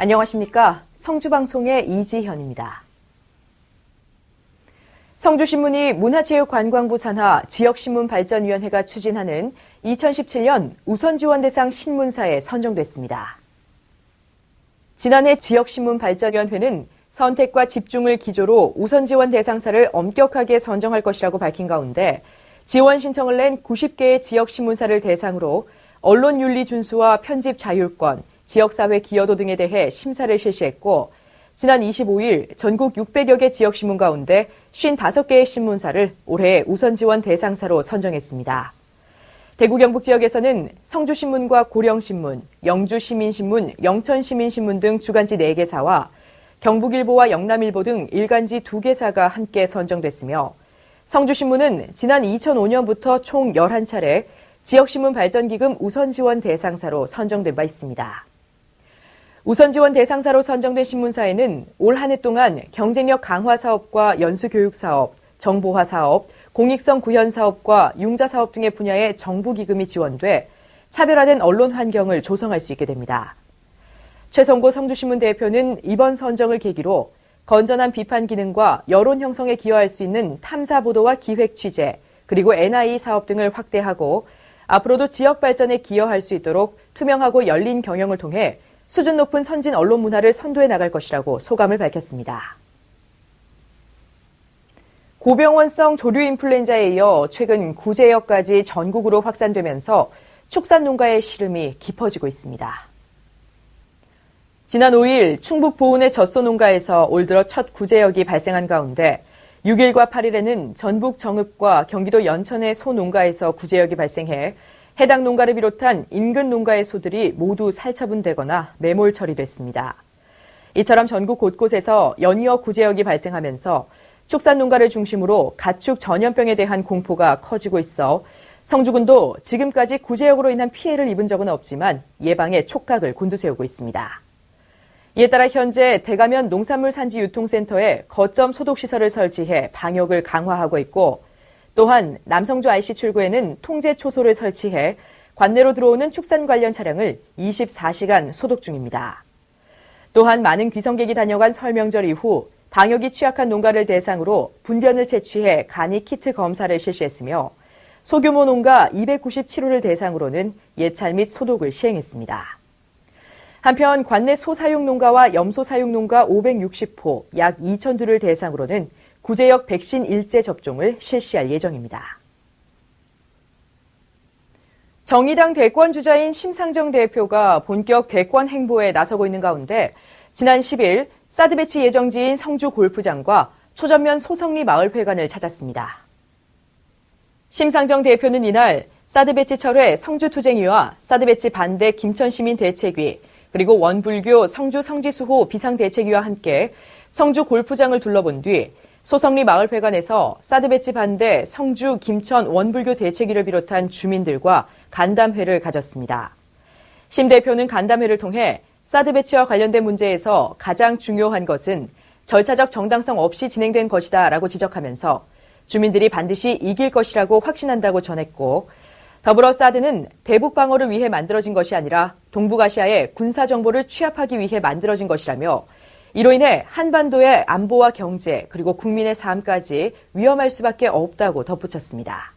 안녕하십니까. 성주방송의 이지현입니다. 성주신문이 문화체육관광부 산하 지역신문발전위원회가 추진하는 2017년 우선지원 대상 신문사에 선정됐습니다. 지난해 지역신문발전위원회는 선택과 집중을 기조로 우선지원 대상사를 엄격하게 선정할 것이라고 밝힌 가운데 지원 신청을 낸 90개의 지역신문사를 대상으로 언론윤리 준수와 편집 자율권, 지역사회 기여도 등에 대해 심사를 실시했고 지난 25일 전국 600여 개 지역신문 가운데 55개의 신문사를 올해 우선 지원 대상사로 선정했습니다. 대구 경북 지역에서는 성주신문과 고령신문, 영주시민신문, 영천시민신문 등 주간지 4개사와 경북일보와 영남일보 등 일간지 2개사가 함께 선정됐으며 성주신문은 지난 2005년부터 총 11차례 지역신문 발전기금 우선 지원 대상사로 선정된 바 있습니다. 우선 지원 대상사로 선정된 신문사에는 올 한 해 동안 경쟁력 강화 사업과 연수교육 사업, 정보화 사업, 공익성 구현 사업과 융자 사업 등의 분야에 정부 기금이 지원돼 차별화된 언론 환경을 조성할 수 있게 됩니다. 최성고 성주신문 대표는 이번 선정을 계기로 건전한 비판 기능과 여론 형성에 기여할 수 있는 탐사 보도와 기획 취재, 그리고 NI 사업 등을 확대하고 앞으로도 지역 발전에 기여할 수 있도록 투명하고 열린 경영을 통해 수준 높은 선진 언론 문화를 선도해 나갈 것이라고 소감을 밝혔습니다. 고병원성 조류 인플루엔자에 이어 최근 구제역까지 전국으로 확산되면서 축산 농가의 시름이 깊어지고 있습니다. 지난 5일 충북 보은의 젖소 농가에서 올 들어 첫 구제역이 발생한 가운데 6일과 8일에는 전북 정읍과 경기도 연천의 소농가에서 구제역이 발생해 해당 농가를 비롯한 인근 농가의 소들이 모두 살처분되거나 매몰 처리됐습니다. 이처럼 전국 곳곳에서 연이어 구제역이 발생하면서 축산 농가를 중심으로 가축 전염병에 대한 공포가 커지고 있어 성주군도 지금까지 구제역으로 인한 피해를 입은 적은 없지만 예방에 촉각을 곤두세우고 있습니다. 이에 따라 현재 대가면 농산물 산지 유통센터에 거점 소독 시설을 설치해 방역을 강화하고 있고 또한 남성주 IC 출구에는 통제 초소를 설치해 관내로 들어오는 축산 관련 차량을 24시간 소독 중입니다. 또한 많은 귀성객이 다녀간 설명절 이후 방역이 취약한 농가를 대상으로 분변을 채취해 간이 키트 검사를 실시했으며 소규모 농가 297호를 대상으로는 예찰 및 소독을 시행했습니다. 한편 관내 소사육 농가와 염소 사육 농가 560호 약 2,000두를 대상으로는 구제역 백신 일제 접종을 실시할 예정입니다. 정의당 대권 주자인 심상정 대표가 본격 대권 행보에 나서고 있는 가운데 지난 10일 사드 배치 예정지인 성주 골프장과 초전면 소성리 마을회관을 찾았습니다. 심상정 대표는 이날 사드 배치 철회 성주 투쟁위와 사드 배치 반대 김천 시민 대책위 그리고 원불교 성주 성지수호 비상대책위와 함께 성주 골프장을 둘러본 뒤 소성리 마을회관에서 사드 배치 반대 성주 김천 원불교 대책위를 비롯한 주민들과 간담회를 가졌습니다. 심 대표는 간담회를 통해 사드 배치와 관련된 문제에서 가장 중요한 것은 절차적 정당성 없이 진행된 것이다 라고 지적하면서 주민들이 반드시 이길 것이라고 확신한다고 전했고 더불어 사드는 대북 방어를 위해 만들어진 것이 아니라 동북아시아의 군사 정보를 취합하기 위해 만들어진 것이라며 이로 인해 한반도의 안보와 경제 그리고 국민의 삶까지 위험할 수밖에 없다고 덧붙였습니다.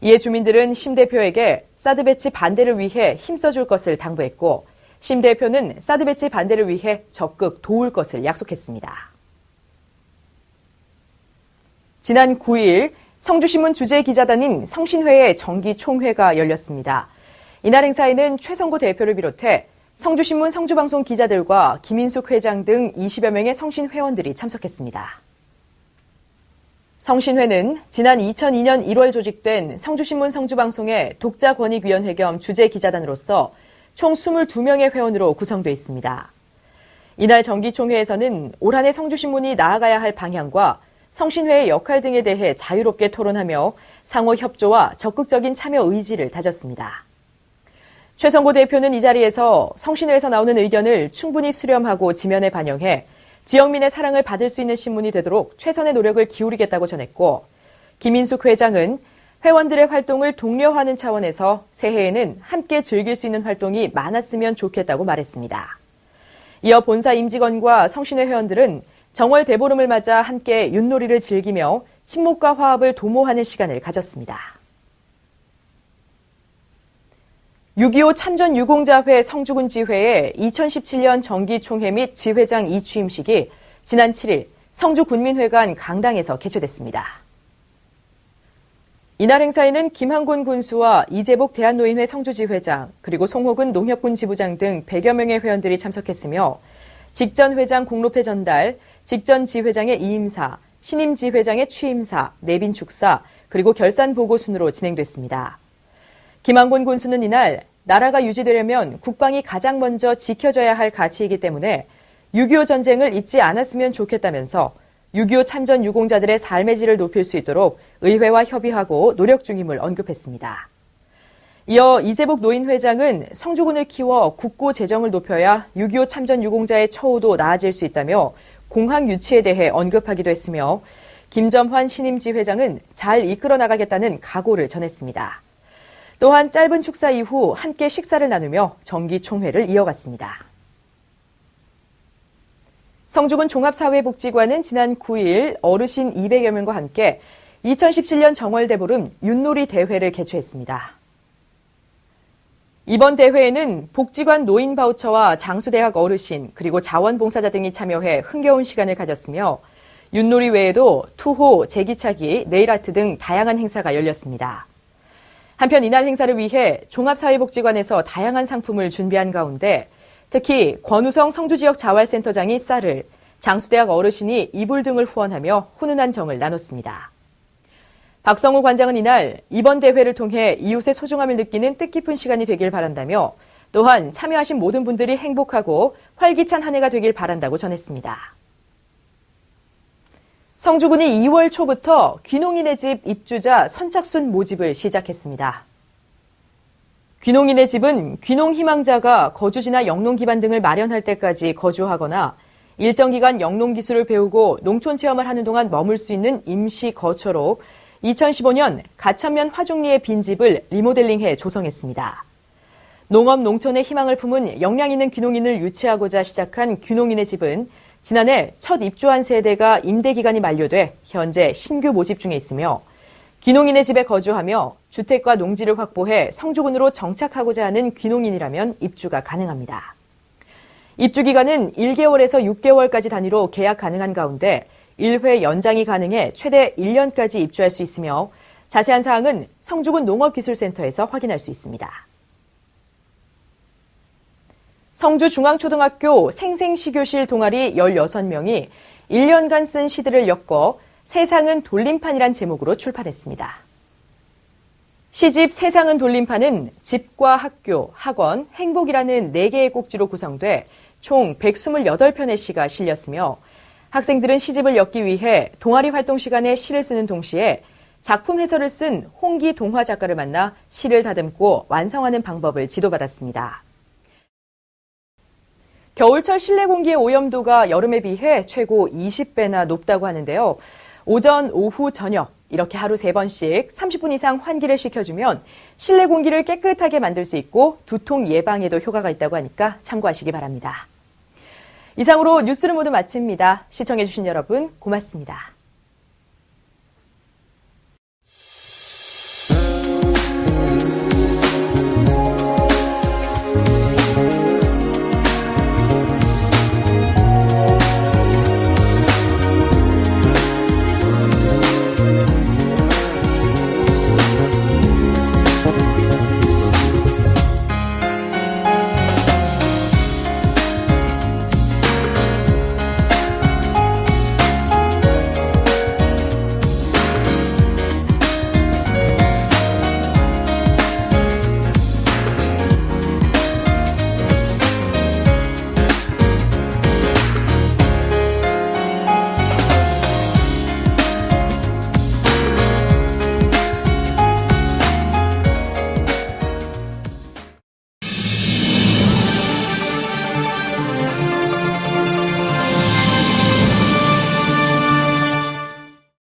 이에 주민들은 심 대표에게 사드 배치 반대를 위해 힘써줄 것을 당부했고 심 대표는 사드 배치 반대를 위해 적극 도울 것을 약속했습니다. 지난 9일 성주신문 주재기자단인 성신회의 정기 총회가 열렸습니다. 이날 행사에는 최성구 대표를 비롯해 성주신문 성주방송 기자들과 김인숙 회장 등 20여 명의 성신 회원들이 참석했습니다. 성신회는 지난 2002년 1월 조직된 성주신문 성주방송의 독자권익위원회 겸 주재기자단으로서 총 22명의 회원으로 구성되어 있습니다. 이날 정기총회에서는 올 한해 성주신문이 나아가야 할 방향과 성신회의 역할 등에 대해 자유롭게 토론하며 상호 협조와 적극적인 참여 의지를 다졌습니다. 최성고 대표는 이 자리에서 성신회에서 나오는 의견을 충분히 수렴하고 지면에 반영해 지역민의 사랑을 받을 수 있는 신문이 되도록 최선의 노력을 기울이겠다고 전했고 김인숙 회장은 회원들의 활동을 독려하는 차원에서 새해에는 함께 즐길 수 있는 활동이 많았으면 좋겠다고 말했습니다. 이어 본사 임직원과 성신회 회원들은 정월 대보름을 맞아 함께 윷놀이를 즐기며 친목과 화합을 도모하는 시간을 가졌습니다. 6.25 참전 유공자회 성주군 지회의 2017년 정기총회 및 지회장 이취임식이 지난 7일 성주군민회관 강당에서 개최됐습니다. 이날 행사에는 김한곤 군수와 이재복 대한노인회 성주지회장, 그리고 송호근 농협군 지부장 등 100여 명의 회원들이 참석했으며 직전 회장 공로패 전달, 직전 지회장의 이임사, 신임 지회장의 취임사, 내빈 축사, 그리고 결산 보고 순으로 진행됐습니다. 김한곤 군수는 이날 나라가 유지되려면 국방이 가장 먼저 지켜져야 할 가치이기 때문에 6.25 전쟁을 잊지 않았으면 좋겠다면서 6.25 참전 유공자들의 삶의 질을 높일 수 있도록 의회와 협의하고 노력 중임을 언급했습니다. 이어 이재복 노인회장은 성주군을 키워 국고 재정을 높여야 6.25 참전 유공자의 처우도 나아질 수 있다며 공항 유치에 대해 언급하기도 했으며 김점환 신임지 회장은 잘 이끌어 나가겠다는 각오를 전했습니다. 또한 짧은 축사 이후 함께 식사를 나누며 정기 총회를 이어갔습니다. 성주군 종합사회복지관은 지난 9일 어르신 200여 명과 함께 2017년 정월대보름 윷놀이 대회를 개최했습니다. 이번 대회에는 복지관 노인 바우처와 장수대학 어르신 그리고 자원봉사자 등이 참여해 흥겨운 시간을 가졌으며 윷놀이 외에도 투호, 제기차기, 네일아트 등 다양한 행사가 열렸습니다. 한편 이날 행사를 위해 종합사회복지관에서 다양한 상품을 준비한 가운데 특히 권우성 성주지역 자활센터장이 쌀을, 장수대학 어르신이 이불 등을 후원하며 훈훈한 정을 나눴습니다. 박성호 관장은 이날 이번 대회를 통해 이웃의 소중함을 느끼는 뜻깊은 시간이 되길 바란다며 또한 참여하신 모든 분들이 행복하고 활기찬 한 해가 되길 바란다고 전했습니다. 성주군이 2월 초부터 귀농인의 집 입주자 선착순 모집을 시작했습니다. 귀농인의 집은 귀농 희망자가 거주지나 영농 기반 등을 마련할 때까지 거주하거나 일정 기간 영농 기술을 배우고 농촌 체험을 하는 동안 머물 수 있는 임시 거처로 2015년 가천면 화종리의 빈집을 리모델링해 조성했습니다. 농업 농촌의 희망을 품은 역량 있는 귀농인을 유치하고자 시작한 귀농인의 집은 지난해 첫 입주한 세대가 임대 기간이 만료돼 현재 신규 모집 중에 있으며 귀농인의 집에 거주하며 주택과 농지를 확보해 성주군으로 정착하고자 하는 귀농인이라면 입주가 가능합니다. 입주 기간은 1개월에서 6개월까지 단위로 계약 가능한 가운데 1회 연장이 가능해 최대 1년까지 입주할 수 있으며 자세한 사항은 성주군 농업기술센터에서 확인할 수 있습니다. 성주중앙초등학교 생생시교실 동아리 16명이 1년간 쓴 시들을 엮어 세상은 돌림판이란 제목으로 출판했습니다. 시집 세상은 돌림판은 집과 학교, 학원, 행복이라는 4개의 꼭지로 구성돼 총 128편의 시가 실렸으며 학생들은 시집을 엮기 위해 동아리 활동 시간에 시를 쓰는 동시에 작품 해설을 쓴 홍기 동화 작가를 만나 시를 다듬고 완성하는 방법을 지도받았습니다. 겨울철 실내 공기의 오염도가 여름에 비해 최고 20배나 높다고 하는데요. 오전, 오후, 저녁 이렇게 하루 세번씩 30분 이상 환기를 시켜주면 실내 공기를 깨끗하게 만들 수 있고 두통 예방에도 효과가 있다고 하니까 참고하시기 바랍니다. 이상으로 뉴스를 모두 마칩니다. 시청해주신 여러분 고맙습니다.